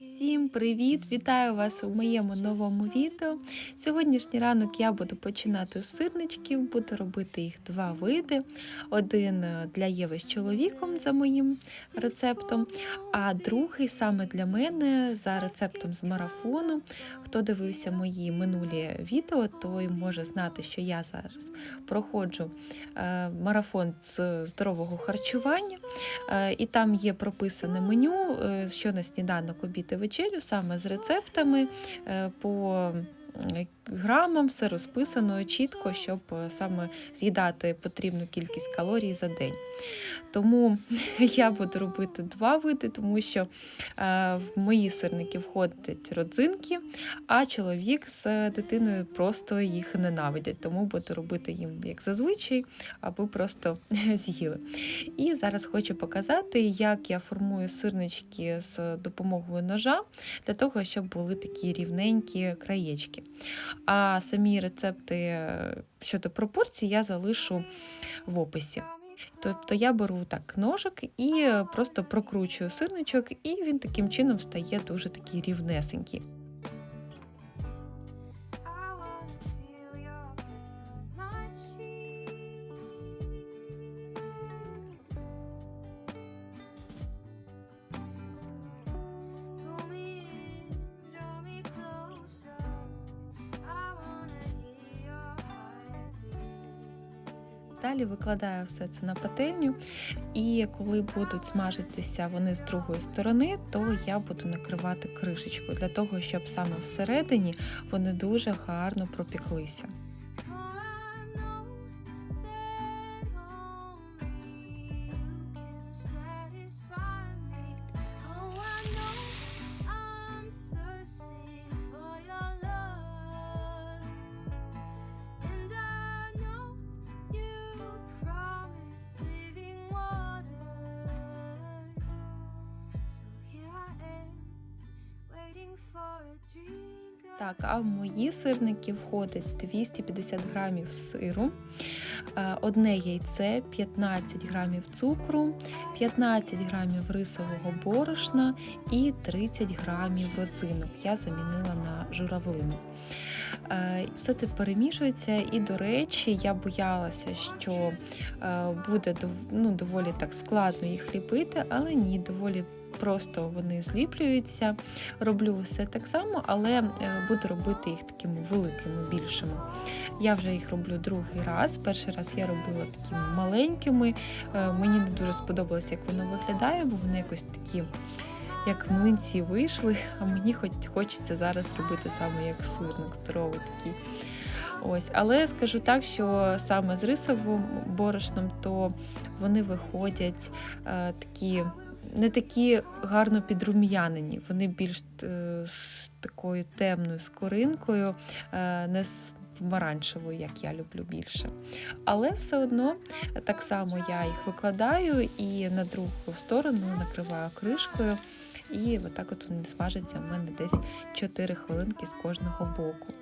Всім привіт! Вітаю вас у моєму новому відео. Сьогоднішній ранок я буду починати з сирничків, буду робити їх два види: один е, для Єви з чоловіком за моїм рецептом, а другий саме для мене за рецептом з марафону. Хто дивився мої минулі відео, той може знати, що я зараз проходжу е, марафон з здорового харчування, і там є прописане меню, е, що на сніданок, обід і вечерю, саме з рецептами е, по грамам, все розписано чітко, щоб е, саме з'їдати потрібну кількість калорій за день. Тому я буду робити два види, тому що е, в мої сирники входять родзинки, а чоловік з дитиною просто їх ненавидять. Тому буду робити їм як зазвичай, аби просто з'їли. І зараз хочу показати, як я формую сирнички з допомогою ножа, для того, щоб були такі рівненькі краєчки. А самі рецепти е, щодо пропорцій я залишу в описі. Тобто я беру так ножик і е, просто прокручую сирничок, і він таким чином стає дуже такий рівнесенький. Далі викладаю все це на пательню, і коли будуть смажитися вони з другої сторони, то я буду накривати кришечкою для того, щоб саме всередині вони дуже гарно пропіклися. Так, а в мої сирники входить 250 грамів сиру, е, одне яйце, 15 грамів цукру, 15 грамів рисового борошна і 30 грамів родзинок. Я замінила на журавлину. Е, Все це перемішується, і, до речі, я боялася, що е, буде ну, доволі так складно їх ліпити, але ні, доволі просто вони зліплюються. Роблю все так само, але е, буду робити їх такими великими, більшими. Я вже їх роблю другий раз. Перший раз я робила такими маленькими. Мені не дуже сподобалось, як воно виглядає, бо вони якось такі. Як млинці вийшли, а мені хоч хочеться зараз робити саме як сирник, здоровий такий. Ось, але скажу так, що саме з рисовим борошном, то вони виходять е, такі, не такі гарно підрум'янені, вони більш е, з такою темною скоринкою, е, не з помаранчевою, як я люблю більше. Але все одно так само я їх викладаю і на другу сторону накриваю кришкою. І отак от вони смажаться в мене десь 4 хвилинки з кожного боку.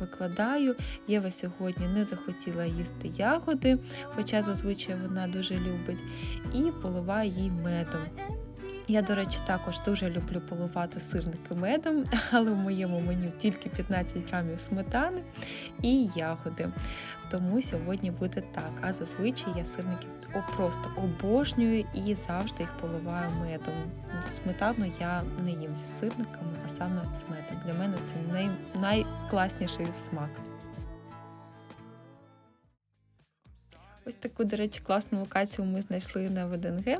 Викладаю. Єва сьогодні не захотіла їсти ягоди, хоча зазвичай вона дуже любить, і поливаю їй медом. Я, до речі, також дуже люблю поливати сирники медом, але в моєму меню тільки 15 грамів сметани і ягоди. Тому сьогодні буде так. А зазвичай я сирники просто обожнюю і завжди їх поливаю медом. Сметану я не їм зі сирниками, а саме з медом. Для мене це най... найкласніший смак. Ось таку, до речі, класну локацію ми знайшли на ВДНГ.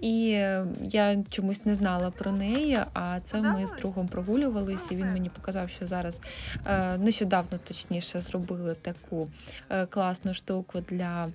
І е, я чомусь не знала про неї, а це ми з другом прогулювалися, і він мені показав, що зараз е, нещодавно точніше зробили таку е, класну штуку для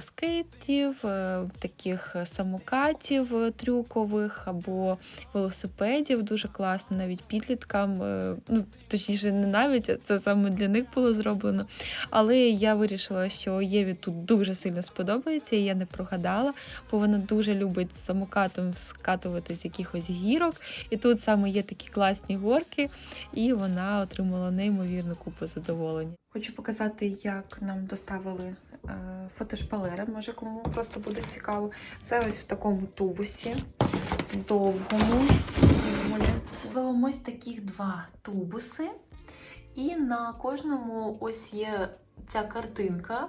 скейтів, е, таких самокатів е, трюкових або велосипедів. Дуже класно, навіть підліткам. е, Ну, точніше, не навіть це саме для них було зроблено. Але я вирішила, що Єві тут дуже сильно сподобається, і я не прогадала, бо вона дуже любить самокатом скатувати з якихось гірок. І тут саме є такі класні горки, і вона отримала неймовірну купу задоволення. Хочу показати, як нам доставили е, фотошпалери, може кому просто буде цікаво. Це ось в такому тубусі, довгому. Ось таких два тубуси. І на кожному ось є ця картинка.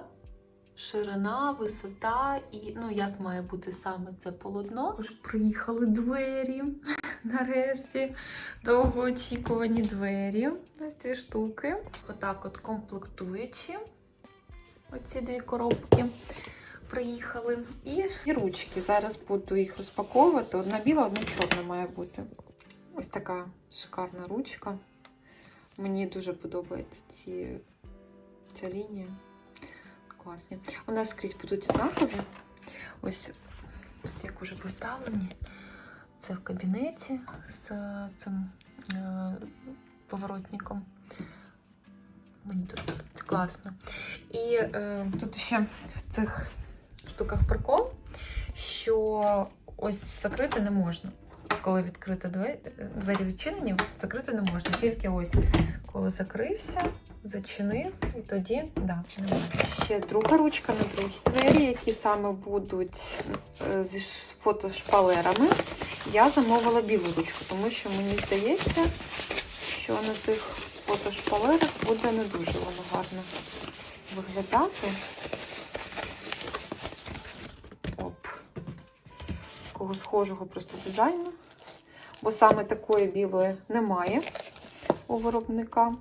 Ширина, висота і ну, як має бути саме це полотно. Також приїхали двері. Нарешті довгоочікувані двері. Ось дві штуки. Отак от комплектуючі. Оці дві коробки приїхали. І, і ручки. Зараз буду їх розпаковувати. Одна біла, одна чорна має бути. Ось така шикарна ручка. Мені дуже подобається ці, ця лінія. Класні. У нас скрізь будуть однакові. Ось, ось як уже поставлені. Це в кабінеті з цим е, поворотником. Мені тут, тут класно. І е, тут ще в цих штуках прикол, що ось закрити не можна. Коли відкрита двері, двері відчинені, закрити не можна. Тільки ось коли закрився, зачинив, і тоді да, немає. Ще друга ручка на другі двері, які саме будуть е, зі фотошпалерами. Я замовила білу ручку, тому що мені здається, що на цих фотошпалерах буде не дуже воно гарно виглядати. Оп. Такого схожого просто дизайну. Бо саме такої білої немає у виробника.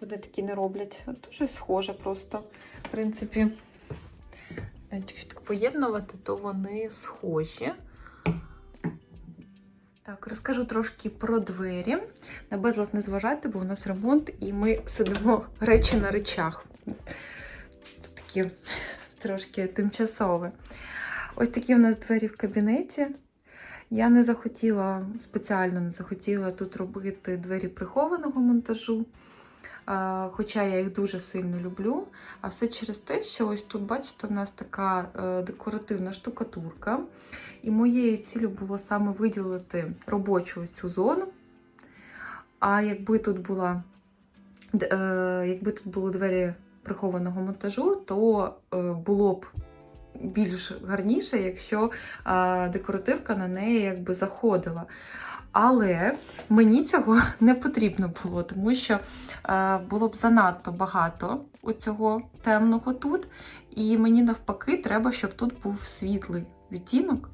Вони такі не роблять. Щось схоже просто. В принципі, якщо так поєднувати, то вони схожі. Так, розкажу трошки про двері. На безлад не зважайте, бо у нас ремонт, і ми сидимо речі на речах. Тут такі трошки тимчасове. Ось такі у нас двері в кабінеті. Я не захотіла, спеціально не захотіла тут робити двері прихованого монтажу. Хоча я їх дуже сильно люблю. А все через те, що ось тут, бачите, у нас така е, декоративна штукатурка. І моєю ціллю було саме виділити робочу цю зону. А якби тут була, е, якби тут були двері прихованого монтажу, то е, було б більш гарніше, якщо декоративка на неї якби заходила. Але мені цього не потрібно було, тому що е, було б занадто багато оцього темного тут. І мені навпаки треба, щоб тут був світлий відтінок.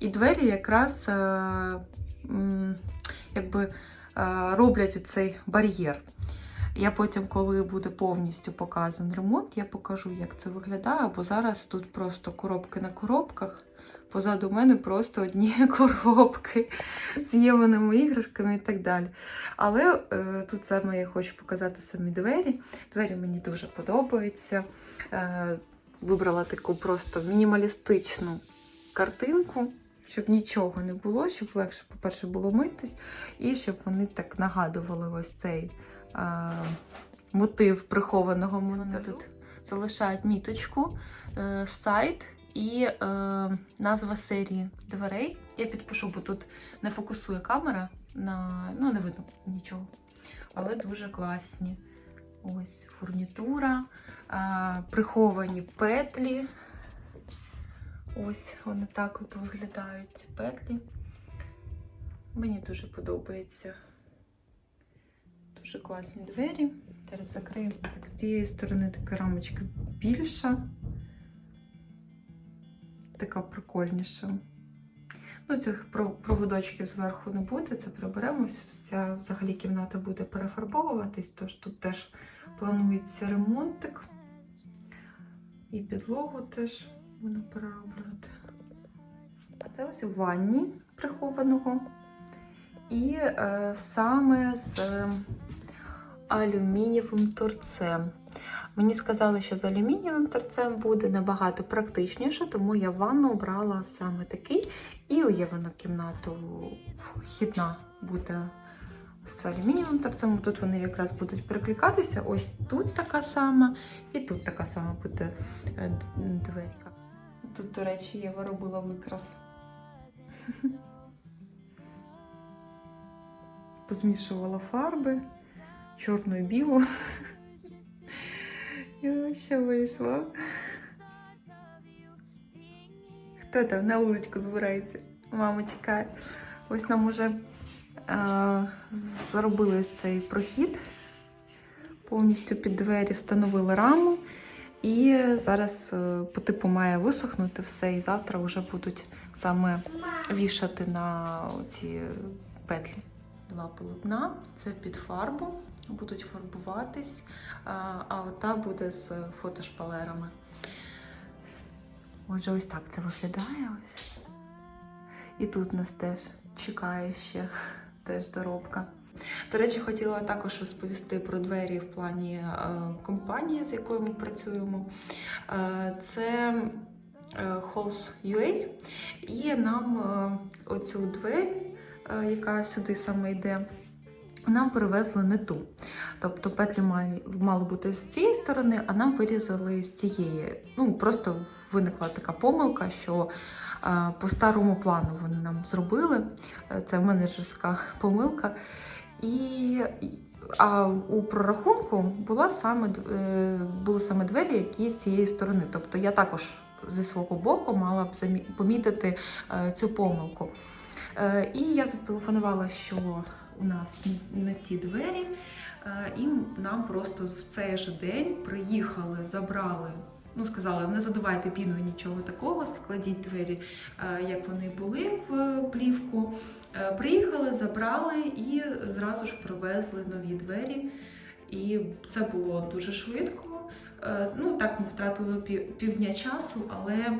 І двері якраз е, якби, е, роблять оцей бар'єр. Я потім, коли буде повністю показаний ремонт, я покажу, як це виглядає, бо зараз тут просто коробки на коробках. Позаду мене просто одні коробки з єваними іграшками і так далі. Але е, тут саме я хочу показати самі двері. Двері мені дуже подобаються. Е, вибрала таку просто мінімалістичну картинку, щоб нічого не було, щоб легше, по-перше, було митись, і щоб вони так нагадували ось цей е, мотив прихованого монтажу. Тут залишають міточку, е, сайт і е, назва серії дверей. Я підпишу, бо тут не фокусує камера, на, ну не видно нічого. Але дуже класні. Ось фурнітура, е, приховані петлі. Ось вони так от виглядають ці петлі. Мені дуже подобається. Дуже класні двері. Зараз закрию так, з цієї сторони така рамочка більша, така прикольніша. Ну, цих проводочків зверху не буде, це приберемо. Ця взагалі кімната буде перефарбовуватись, тож тут теж планується ремонтик. І підлогу теж буду перероблювати. Це ось у ванні прихованого. І е, саме з е, алюмінієвим торцем. Мені сказали, що з алюмінієвим торцем буде набагато практичніше, тому я ванну обрала саме такий. І у Євану кімнату вхідна буде з алюмінієвим торцем. Тут вони якраз будуть перекликатися. Ось тут така сама, і тут така сама буде е, дверка. Тут, до речі, Єва робила викрас. Позмішувала фарби, чорну і білу. І що вийшло? Хто там на вуличку збирається? Мама чекає. Ось нам уже е, зробили цей прохід. Повністю під двері встановили раму. І зараз е, по типу має висохнути все, і завтра вже будуть саме вішати на ці петлі. Два полотна це під фарбу, будуть фарбуватись, а, ота буде з фотошпалерами. Отже, ось так це виглядає. І тут нас теж чекає ще теж доробка. До речі, хотіла також розповісти про двері в плані е, компанії, з якою ми працюємо. Е, це е, Halls.ua. І нам оцю двері, яка сюди саме йде, нам перевезли не ту. Тобто петлі мали, бути з цієї сторони, а нам вирізали з цієї. Ну, просто виникла така помилка, що е, по старому плану вони нам зробили. Е, Це менеджерська помилка. І, а у прорахунку була саме, е, були саме двері, які з цієї сторони. Тобто я також зі свого боку мала б помітити е, цю помилку. Е, І я зателефонувала, що у нас не- ті двері, е, і нам просто в цей же день приїхали, забрали. Ну, сказали, не задувайте піною нічого такого, складіть двері, е, як вони були в плівку. Приїхали, забрали і зразу ж привезли нові двері. І це було дуже швидко. Ну, так ми втратили півдня часу, але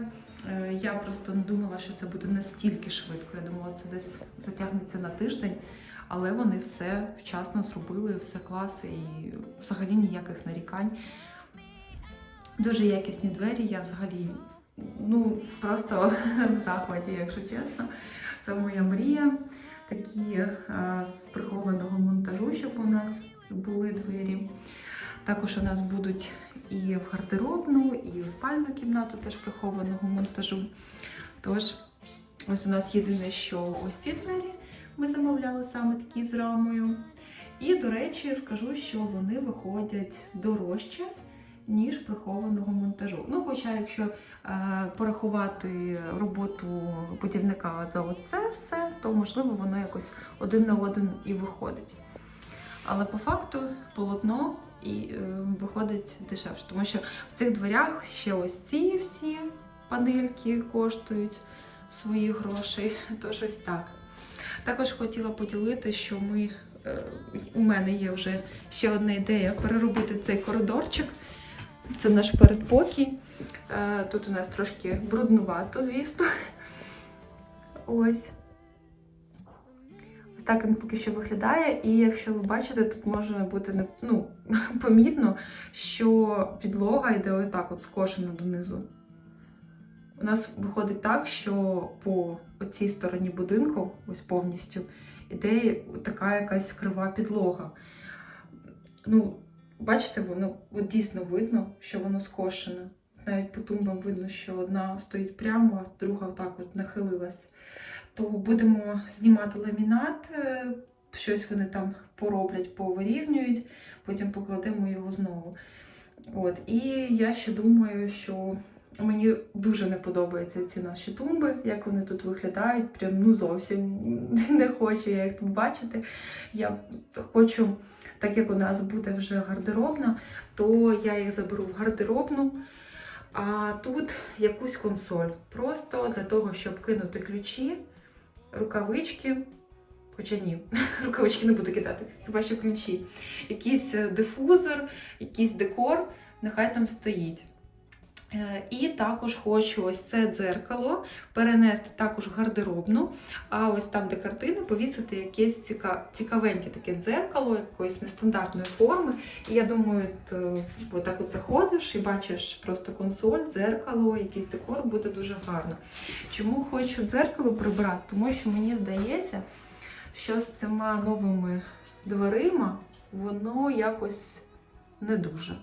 я просто не думала, що це буде настільки швидко. Я думала, це десь затягнеться на тиждень, але вони все вчасно зробили, все клас і взагалі ніяких нарікань. Дуже якісні двері, я взагалі ну, просто в захваті, якщо чесно. Це моя мрія. Такі е, з прихованого монтажу, щоб у нас були двері. Також у нас будуть і в гардеробну, і в спальну кімнату теж прихованого монтажу. Тож, ось у нас єдине, що ось ці двері ми замовляли саме такі з рамою. І, до речі, скажу, що вони виходять дорожче, ніж прихованого монтажу. Ну, хоча, якщо е, порахувати роботу будівника за оце все, то можливо воно якось один на один і виходить. Але по факту полотно і е, виходить дешевше, тому що в цих дверях ще ось ці всі панельки коштують свої гроші. Тож ось так. Також хотіла поділити, що ми, е, у мене є вже ще одна ідея переробити цей коридорчик. Це наш передпокій. Е, Тут у нас трошки бруднувато, звісно. Ось. Так він поки що виглядає. І якщо ви бачите, тут може бути ну, помітно, що підлога йде отак от скошена донизу. У нас виходить так, що по цій стороні будинку, ось повністю, іде така якась крива підлога. Ну, бачите, воно от дійсно видно, що воно скошене. Навіть по тумбам видно, що одна стоїть прямо, а друга отак от нахилилась. То будемо знімати ламінат, е, щось вони там пороблять, повирівнюють, потім покладемо його знову. От. І я ще думаю, що мені дуже не подобаються ці наші тумби, як вони тут виглядають. Прям ну зовсім не хочу я їх тут бачити. Я хочу, так як у нас буде вже гардеробна, то я їх заберу в гардеробну. А тут якусь консоль. Просто для того, щоб кинути ключі, рукавички. Хоча ні, рукавички не буду кидати, хіба що ключі. Якийсь е, дифузор, якийсь декор, нехай там стоїть. Е, І також хочу ось це дзеркало перенести також в гардеробну, а ось там, де картини, повісити якесь цікавеньке таке дзеркало, якоїсь нестандартної форми. І я думаю, е, отак оце ходиш і бачиш просто консоль, дзеркало, якийсь декор буде дуже гарно. Чому хочу дзеркало прибрати? Тому що мені здається, що з цими новими дверима воно якось не дуже.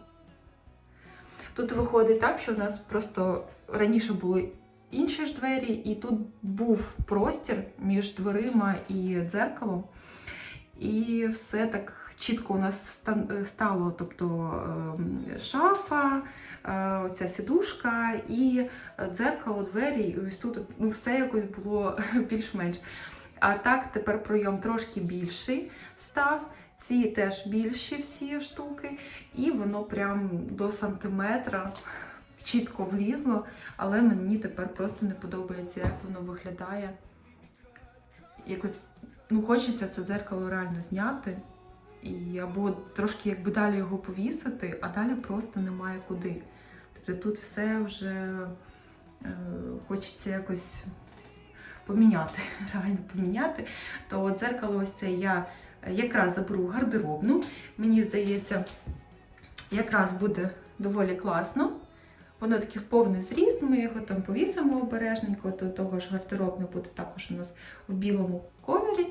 Тут виходить так, що в нас просто раніше були інші ж двері, і тут був простір між дверима і дзеркалом. І все так чітко у нас стало. Тобто ем, шафа, е, оця сідушка і дзеркало, двері. І ось тут ну, все якось було більш-менш. А так тепер пройом трошки більший став. Ці теж більші всі штуки, і воно прям до сантиметра чітко влізло, але мені тепер просто не подобається, як воно виглядає. Якось ну, хочеться це дзеркало реально зняти. І або трошки якби далі його повісити, а далі просто немає куди. Тобто тут все вже е, хочеться якось поміняти, реально поміняти. То дзеркало ось це я якраз заберу гардеробну. Мені здається, якраз буде доволі класно. Воно таке в повний зріст, ми його там повісимо обережненько, до того ж гардеробне буде також у нас в білому кольорі.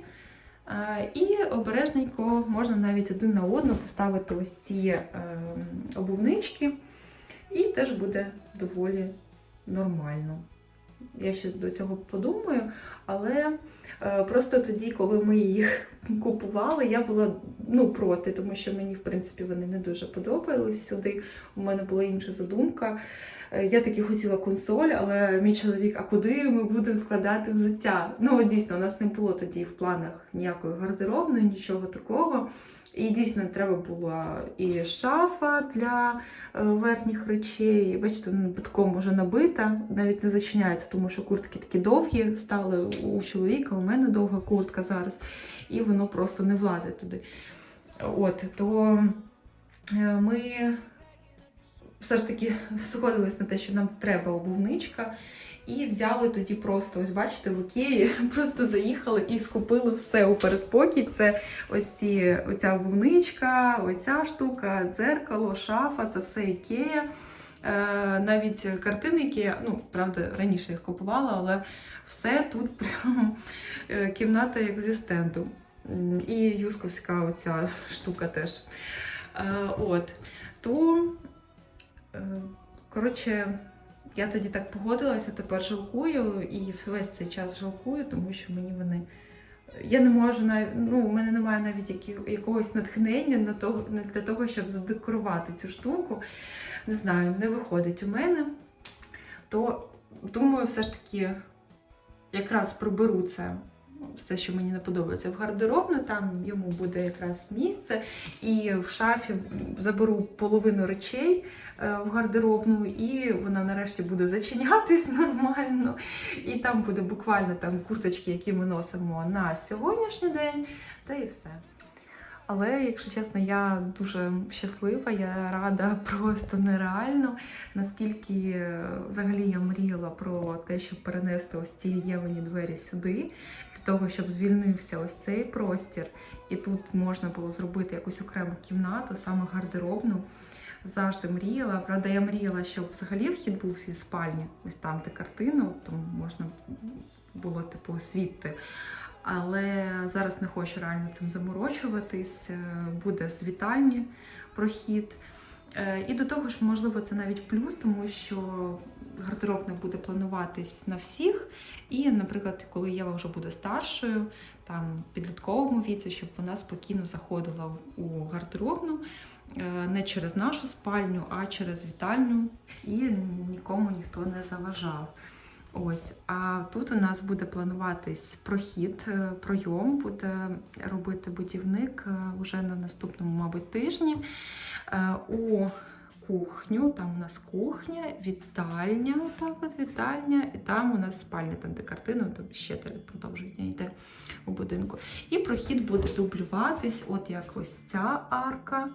І обережненько можна навіть один на одну поставити ось ці е, обувнички, і теж буде доволі нормально. Я ще до цього подумаю, але е, просто тоді, коли ми їх купували, я була ну, проти, тому що мені, в принципі, вони не дуже подобались сюди. У мене була інша задумка. Е, Я таки хотіла консоль, але мій чоловік, а куди ми будемо складати взуття? Ну, дійсно, у нас не було тоді в планах ніякої гардеробної, нічого такого. І дійсно треба була і шафа для е, верхніх речей. Бачите, вона битком вже набита, навіть не зачиняється, тому що куртки такі довгі стали у чоловіка, у мене довга куртка зараз, і воно просто не влазить туди. От, то е, ми все ж таки сходились на те, що нам треба обувничка. І взяли тоді просто, ось бачите, в Ікеї просто заїхали і скупили все у передпокій. Це ось ці, оця обувничка, оця штука, дзеркало, шафа, це все Ікея. Е, навіть картини Ікея, ну, правда, раніше їх купувала, але все тут прям е, кімната як зі стенду. І юсковська оця штука теж. Е, от. То, коротше, я тоді так погодилася, тепер жалкую і весь цей час жалкую, тому що мені вони. Я не можу ну, у мене немає навіть якогось натхнення на того, для того, щоб задекорувати цю штуку. Не знаю, не виходить у мене. То думаю, все ж таки якраз приберу це. Все, що мені не подобається в гардеробну, там йому буде якраз місце. І в шафі заберу половину речей е, в гардеробну, і вона нарешті буде зачинятись нормально. І там буде буквально там курточки, які ми носимо на сьогоднішній день, та і все. Але, якщо чесно, я дуже щаслива, я рада просто нереально, наскільки е, взагалі я мріяла про те, щоб перенести ось ці євані двері сюди, для того, щоб звільнився ось цей простір, і тут можна було зробити якусь окрему кімнату, саме гардеробну. Завжди мріяла. Правда, я мріяла, щоб взагалі вхід був зі спальні, ось там, де картина, тому можна було типу освітити. Але зараз не хочу реально цим заморочуватись. Е, Буде з вітальні прохід. Е, І до того ж, можливо, це навіть плюс, тому що гардероб не буде плануватись на всіх. І, наприклад, коли Єва вже буде старшою, там підлітковому віці, щоб вона спокійно заходила у гардеробну е, не через нашу спальню, а через вітальню, і нікому ніхто не заважав. Ось, а тут у нас буде плануватись прохід, е, пройом, буде робити будівник е, уже на наступному, мабуть, тижні. Е, У кухню, там у нас кухня, вітальня, отак от вітальня, і там у нас спальня, там де картина, там ще продовження йде у будинку. І прохід буде дублюватись, от як ось ця арка,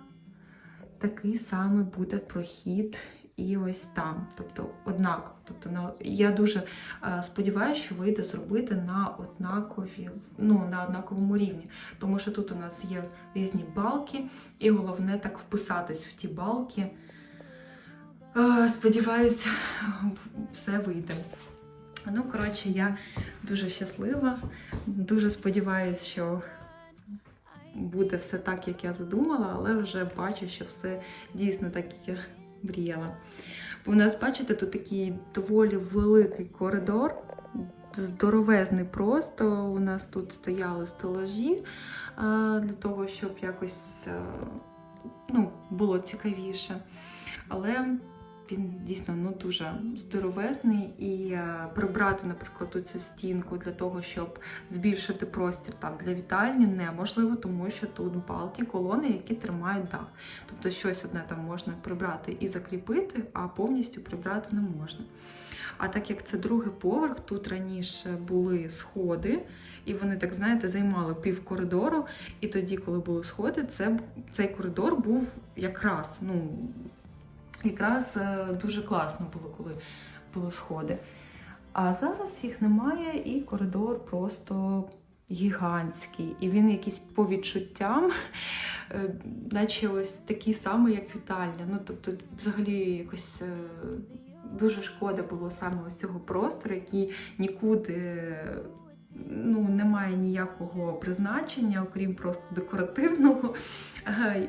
такий самий буде прохід і ось там. Тобто однаково. Тобто на я дуже е, сподіваюся, що вийде зробити на однакові, ну на однаковому рівні. Тому що тут у нас є різні балки, і головне так вписатись в ті балки. Е, Сподіваюся, все вийде. Ну, коротше, я дуже щаслива, дуже сподіваюся, що буде все так, як я задумала, але вже бачу, що все дійсно так, як я мріяла. Бо у нас, бачите, тут такий доволі великий коридор, здоровезний просто. У нас тут стояли стелажі для того, щоб якось е, ну, було цікавіше. Але він дійсно ну, дуже здоровезний і е, прибрати, наприклад, цю стінку для того, щоб збільшити простір там для вітальні, неможливо, тому що тут балки, колони, які тримають дах. Тобто щось одне там можна прибрати і закріпити, а повністю прибрати не можна. А так як це другий поверх, тут раніше були сходи, і вони, так знаєте, займали пів коридору. І тоді, коли були сходи, це, цей коридор був якраз, ну, якраз е, дуже класно було, коли були сходи. А зараз їх немає, і коридор просто гігантський. І він якийсь по відчуттям, е, наче ось такий самий, як вітальня. Ну, тобто, взагалі, якось е, дуже шкода було саме ось цього простору, який нікуди. Ну, немає ніякого призначення, окрім просто декоративного.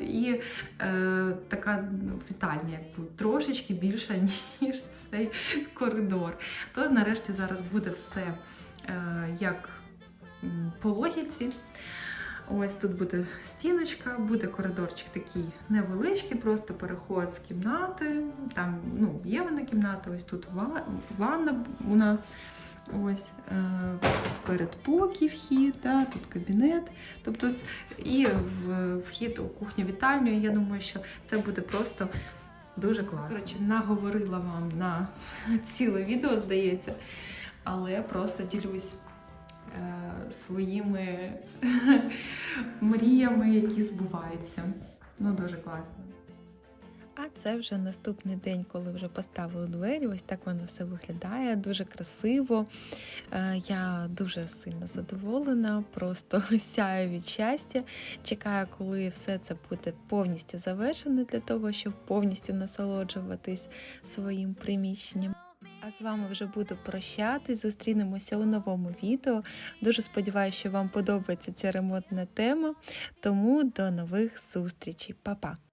І е, така вітальня, трошечки більша, ніж цей коридор. То нарешті зараз буде все е, як по логіці. Ось тут буде стіночка, буде коридорчик такий невеличкий, просто переход з кімнати. Там ну, є вона кімната, ось тут ванна у нас. Ось е, передпокій вхід, да, тут кабінет. Тобто, і в, вхід у кухню вітальню. Я думаю, що це буде просто дуже класно. Коротше, наговорила вам на ціле відео, здається, але просто ділюсь е, своїми мріями, які збуваються. Ну, дуже класно. А це вже наступний день, коли вже поставили двері. Ось так воно все виглядає, дуже красиво. Е, Я дуже сильно задоволена, просто сяю від щастя. Чекаю, коли все це буде повністю завершено для того, щоб повністю насолоджуватись своїм приміщенням. А з вами вже буду прощатись. Зустрінемося у новому відео. Дуже сподіваюся, що вам подобається ця ремонтна тема. Тому до нових зустрічей. Па-па!